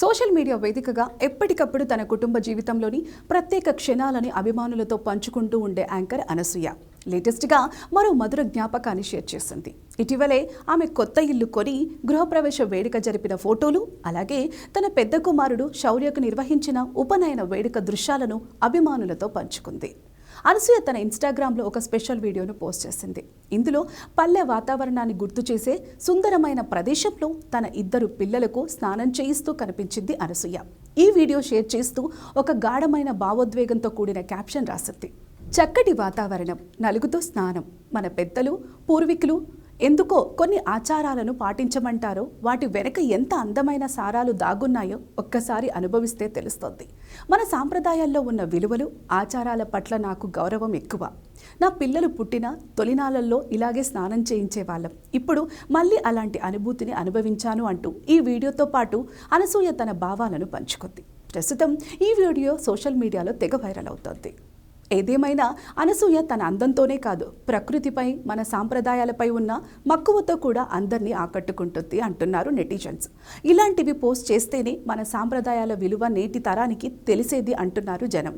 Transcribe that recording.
Social media వేదికగా ఎప్పటికప్పుడు తన కుటుంబ జీవితంలోని ప్రత్యేక క్షణాలని అభిమానులతో పంచుకుంటూ ఉండే యాంకర్ అనసూయ. లేటెస్ట్గా మరో మధుర జ్ఞాపకాన్ని షేర్ చేసింది. ఇటీవలే ఆమె కొత్త ఇల్లు కొని గృహప్రవేశ వేడుక జరిపిన ఫోటోలు అలాగే తన పెద్ద కుమారుడు శౌర్యకు నిర్వహించిన ఉపనయన వేడుక దృశ్యాలను అభిమానులతో పంచుకుంది. అనసూయ తన ఇన్స్టాగ్రామ్లో ఒక స్పెషల్ వీడియోను పోస్ట్ చేసింది. ఇందులో పల్లె వాతావరణాన్ని గుర్తు చేసే సుందరమైన ప్రదేశంలో తన ఇద్దరు పిల్లలకు స్నానం చేయిస్తూ కనిపించింది అనసూయ. ఈ వీడియో షేర్ చేస్తూ ఒక గాఢమైన భావోద్వేగంతో కూడిన క్యాప్షన్ రాసింది. చక్కటి వాతావరణం నలుగుతో స్నానం మన పెద్దలు పూర్వీకులు ఎందుకో కొన్ని ఆచారాలను పాటించమంటారో వాటి వెనక ఎంత అందమైన సారాలు దాగున్నాయో ఒక్కసారి అనుభవిస్తే తెలుస్తుంది. మన సాంప్రదాయాల్లో ఉన్న విలువలు ఆచారాల పట్ల నాకు గౌరవం ఎక్కువ. నా పిల్లలు పుట్టిన తొలినాళ్ళల్లో ఇలాగే స్నానం చేయించేవాళ్ళం. ఇప్పుడు మళ్ళీ అలాంటి అనుభూతిని అనుభవించాను అంటూ ఈ వీడియోతో పాటు అనసూయ తన భావాలను పంచుకుంది. ప్రస్తుతం ఈ వీడియో సోషల్ మీడియాలో తెగ వైరల్ అవుతోంది. ఏదేమైనా అనసూయ తన అందంతోనే కాదు ప్రకృతిపై మన సాంప్రదాయాలపై ఉన్న మక్కువతో కూడా అందరినీ ఆకట్టుకుంటుంది అంటున్నారు నెటిజన్స్. ఇలాంటివి పోస్ట్ చేస్తేనే మన సాంప్రదాయాల విలువ నేటి తరానికి తెలిసేది అంటున్నారు జనం.